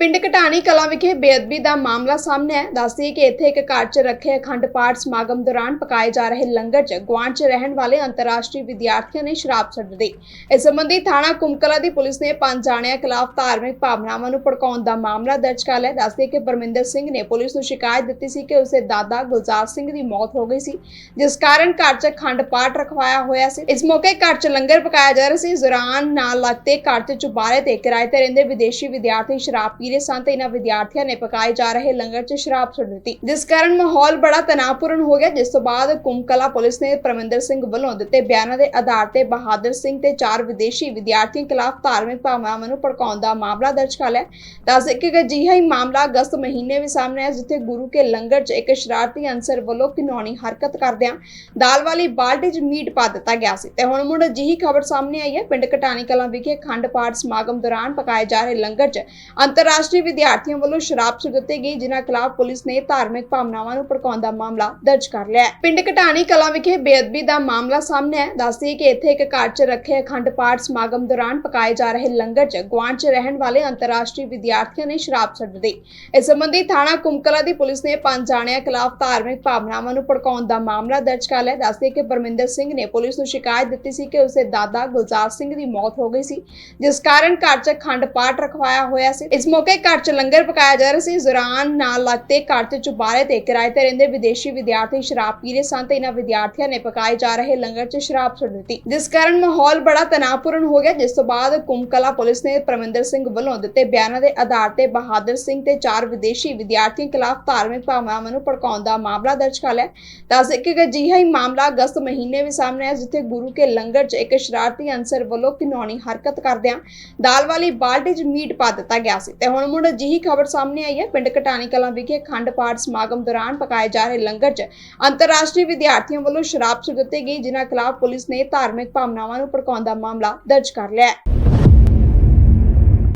ਪਿੰਡ ਘਟਾਣੀ ਕਲਾਂ ਵਿਖੇ ਬੇਅਦਬੀ ਦਾ ਮਾਮਲਾ ਸਾਹਮਣੇ ਹੈ ਦੱਸਦੀ ਕਿ ਇੱਥੇ ਇੱਕ ਘਰ 'ਚ ਰੱਖੇ ਅਖੰਡ ਪਾਠ ਸਮਾਗਮ ਦੌਰਾਨ ਪਕਾਏ ਜਾ ਰਹੇ ਲੰਗਰ 'ਚ ਗੁਆਂਢ 'ਚ ਰਹਿਣ ਵਾਲੇ ਅੰਤਰਰਾਸ਼ਟਰੀ ਵਿਦਿਆਰਥੀਆਂ ਨੇ ਸ਼ਰਾਬ ਛੱਡ ਦਿੱਤੀ। ਇਸ ਸੰਬੰਧੀ ਥਾਣਾ ਕੁੰਮਕਲਾ ਦੀ ਪੁਲਿਸ ਨੇ ਪੰਜ ਜਾਣਿਆਂ ਖਿਲਾਫ ਧਾਰਮਿਕ ਭਾਵਨਾਵਾਂ ਨੂੰ ਭੜਕਾਉਣ ਦਾ ਮਾਮਲਾ ਦਰਜ ਕਰ ਲਿਆ। ਦੱਸਦੀ ਕਿ ਪਰਮਿੰਦਰ ਸਿੰਘ ਨੇ ਪੁਲਿਸ ਨੂੰ ਸ਼ਿਕਾਇਤ ਦਿੱਤੀ ਸੀ ਕਿ ਉਸਦੇ ਦਾਦਾ ਗੁਲਜ਼ਾਰ ਸਿੰਘ ਦੀ ਮੌਤ ਹੋ ਗਈ ਸੀ, ਜਿਸ ਕਾਰਨ ਘਰ 'ਚ ਅਖੰਡ ਪਾਠ ਰਖਵਾਇਆ ਹੋਇਆ ਸੀ। ਇਸ ਮੌਕੇ ਘਰ 'ਚ ਲੰਗਰ ਪਕਾਇਆ ਜਾ ਰਿਹਾ ਸੀ। ਦੌਰਾਨ ਨਾਲ ਲੱਗਦੇ ਘਰ 'ਚ ਚੁਬਾਰੇ ਤੇ ਕਿਰਾਏ ਤੇ ਰਹਿੰਦੇ ਵਿਦੇਸ਼ੀ ਵਿਦਿਆਰਥੀ ਸ਼ਰਾਬ ਪੀ ਸਨ ਤੇ ਇਹਨਾਂ ਵਿਦਿਆਰਥੀਆਂ ਨੇ ਪਕਾਏ ਜਾ ਰਹੇ ਲੰਗਰ 'ਚ ਸ਼ਰਾਬ ਛੱਡ ਦਿੱਤੀ। ਜਿਸ ਕਾਰਨ ਮਾਹੌਲ ਬੜਾ ਤਣਾਅਪੂਰਨ ਹੋ ਗਿਆ, ਜਿਸ ਤੋਂ ਬਾਅਦ ਕੁੰਮਕਲਾ ਪੁਲਿਸ ਨੇ ਪਰਮਿੰਦਰ ਸਿੰਘ ਵੱਲੋਂ ਦਿੱਤੇ ਬਿਆਨਾਂ ਦੇ ਆਧਾਰ ਤੇ ਬਹਾਦਰ ਸਿੰਘ ਤੇ ਚਾਰ ਵਿਦੇਸ਼ੀ ਵਿਦਿਆਰਥੀਆਂ ਖਿਲਾਫ ਧਾਰਮਿਕ ਭਾਵਨਾਵਾਂ ਨੂੰ ਭੜਕਾਉਣ ਦਾ ਮਾਮਲਾ ਦਰਜ ਕਰ ਲਿਆ। ਦੱਸ ਇੱਕ ਅਜਿਹਾ ਹੀ ਮਾਮਲਾ ਅਗਸਤ ਮਹੀਨੇ ਵਿੱਚ ਸਾਹਮਣੇ ਆਇਆ, ਜਿੱਥੇ ਗੁਰੂ ਕੇ ਲੰਗਰ 'ਚ ਇੱਕ ਸ਼ਰਾਰਤੀ ਅਨਸਰ ਵੱਲੋਂ ਘਿਨੌਣੀ ਹਰਕਤ ਕਰਦਿਆਂ ਦਾਲ ਵਾਲੀ ਬਾਲਟੀ 'ਚ ਮੀਟ ਪਾ ਦਿੱਤਾ ਗਿਆ ਸੀ। ਤੇ ਹੁਣ ਮੁੜ ਅਜਿਹੀ ਖਬਰ ਸਾਹਮਣੇ ਆਈ ਹੈ। ਪਿੰਡ ਕਟਾਣੀ ਕਲਾਂ ਵਿਖੇ ਖੰਡ ਪਾਠ ਸਮਾਗਮ ਦੌਰਾਨ ਪਕਾਏ ਜਾ ਰਹੇ ਲੰਗਰ 'ਚ ਅੰਤਰ ਅੰਤਰਰਾਸ਼ਟਰੀ ਵਿਦਿਆਰਥੀਆਂ ਵੱਲੋਂ ਸ਼ਰਾਬ ਸੁੱਟ ਦਿੱਤੀ ਗਈ, ਜਿਨ੍ਹਾਂ ਖਿਲਾਫ ਪੁਲਿਸ ਨੇ ਧਾਰਮਿਕ ਭਾਵਨਾਵਾਂ ਨੂੰ ਭੜਕਾਉਣ ਦਾ ਮਾਮਲਾ ਦਰਜ ਕਰ ਲਿਆ ਹੈ। ਪਿੰਡ ਕਟਾਣੀ ਕਲਾਂ ਵਿਖੇ ਬੇਅਦਬੀ ਦਾ ਮਾਮਲਾ ਸਾਹਮਣੇ ਹੈ ਦੱਸਦੀ ਕਿ ਇੱਥੇ ਇੱਕ ਘਰ 'ਚ ਰੱਖੇ ਅਖੰਡ ਪਾਠ ਸਮਾਗਮ ਦੌਰਾਨ ਪਕਾਏ ਜਾ ਰਹੇ ਲੰਗਰ 'ਚ ਗੁਆਂਢ 'ਚ ਰਹਿਣ ਵਾਲੇ ਅੰਤਰਰਾਸ਼ਟਰੀ ਵਿਦਿਆਰਥੀਆਂ ਨੇ ਸ਼ਰਾਬ ਛੱਡ ਦਿੱਤੀ। ਇਸ ਸੰਬੰਧੀ ਥਾਣਾ ਕੁੰਮਕਲਾ ਦੀ ਪੁਲਿਸ ਨੇ ਪੰਜ ਜਾਣਿਆਂ ਖਿਲਾਫ ਧਾਰਮਿਕ ਭਾਵਨਾਵਾਂ ਨੂੰ ਭੜਕਾਉਣ ਦਾ ਮਾਮਲਾ ਦਰਜ ਕਰ ਲਿਆ। ਦੱਸਦੀ ਕਿ ਪਰਮਿੰਦਰ ਸਿੰਘ ਨੇ ਪੁਲਿਸ ਨੂੰ ਸ਼ਿਕਾਇਤ ਦਿੱਤੀ ਸੀ ਕਿ ਉਸਦੇ ਦਾਦਾ ਗੁਲਜ਼ਾਰ ਸਿੰਘ ਦੀ ਮੌਤ ਹੋ ਗਈ ਸੀ, ਜਿਸ ਕਾਰਨ ਘਰ 'ਚ ਅਖੰਡ ਪਾਠ ਰਖਵਾਇਆ ਹੋਇਆ ਸੀ। ਇਸ ਮੌਕੇ ਘਰ 'ਚ ਲੰਗਰ ਪਕਾਇਆ ਜਾ ਰਿਹਾ ਸੀ। ਇਸ ਦੌਰਾਨ ਨਾਲ ਲੱਗਦੇ ਘਰ 'ਚ ਚੁਬਾਰੇ ਤੇ ਕਿਰਾਏ ਤੇ ਰਹਿੰਦੇ ਵਿਦੇਸ਼ੀ ਵਿਦਿਆਰਥੀ ਸ਼ਰਾਬ ਪੀ ਰਹੇ ਸਨ ਤੇ ਇਹਨਾਂ ਵਿਦਿਆਰਥੀਆਂ ਨੇ ਪਕਾਏ ਜਾ ਰਹੇ ਲੰਗਰ 'ਚ ਸ਼ਰਾਬ ਛੱਡ ਦਿੱਤੀ। ਜਿਸ ਕਾਰਨ ਮਾਹੌਲ ਬੜਾ ਤਣਾਅਪੂਰਨ ਹੋ ਗਿਆ, ਜਿਸ ਤੋਂ ਬਾਅਦ ਕੁੰਮਕਲਾ ਪੁਲਿਸ ਨੇ ਪਰਮਿੰਦਰ ਸਿੰਘ ਵੱਲੋਂ ਦਿੱਤੇ ਬਿਆਨਾਂ ਦੇ ਆਧਾਰ ਤੇ ਬਹਾਦਰ ਸਿੰਘ ਤੇ ਚਾਰ ਵਿਦੇਸ਼ੀ ਵਿਦਿਆਰਥੀਆਂ ਖਿਲਾਫ ਧਾਰਮਿਕ ਭਾਵਨਾਵਾਂ ਨੂੰ ਭੜਕਾਉਣ ਦਾ ਮਾਮਲਾ ਦਰਜ ਕਰ ਲਿਆ। ਦੱਸ ਇੱਕ ਅਜਿਹਾ ਹੀ ਮਾਮਲਾ ਅਗਸਤ ਮਹੀਨੇ ਵਿੱਚ ਸਾਹਮਣੇ ਆਇਆ, ਜਿੱਥੇ ਗੁਰੂ ਕੇ ਲੰਗਰ 'ਚ ਇੱਕ ਸ਼ਰਾਰਤੀ ਅਨਸਰ ਵੱਲੋਂ ਘਿਨੌਣੀ ਹਰਕਤ ਕਰਦਿਆਂ ਦਾਲ ਵਾਲੀ ਬਾਲਟੀ 'ਚ ਮੀਟ ਪਾ ਦਿੱਤਾ ਗਿਆ ਸੀ ਤੇ ਹੁਣ ਮੁੜ ਅਜਿਹੀ ਖਬਰ ਸਾਹਮਣੇ ਆਈ ਹੈ। ਪਿੰਡ ਕਟਾਣੀ ਕਲਾਂ ਵਿਖੇ ਖੰਡ ਪਾਠ ਸਮਾਗਮ ਦੌਰਾਨ ਪਕਾਏ ਜਾ ਰਹੇ ਲੰਗਰ 'ਚ ਅੰਤਰਰਾਸ਼ਟਰੀ ਵਿਦਿਆਰਥੀਆਂ ਵੱਲੋਂ ਸ਼ਰਾਬ ਸੁੱਟ ਦਿੱਤੀ ਗਈ, ਜਿਨ੍ਹਾਂ ਖਿਲਾਫ ਪੁਲਿਸ ਨੇ ਧਾਰਮਿਕ ਭਾਵਨਾਵਾਂ ਨੂੰ ਭੜਕਾਉਣ ਦਾ ਮਾਮਲਾ ਦਰਜ ਕਰ ਲਿਆ ਹੈ।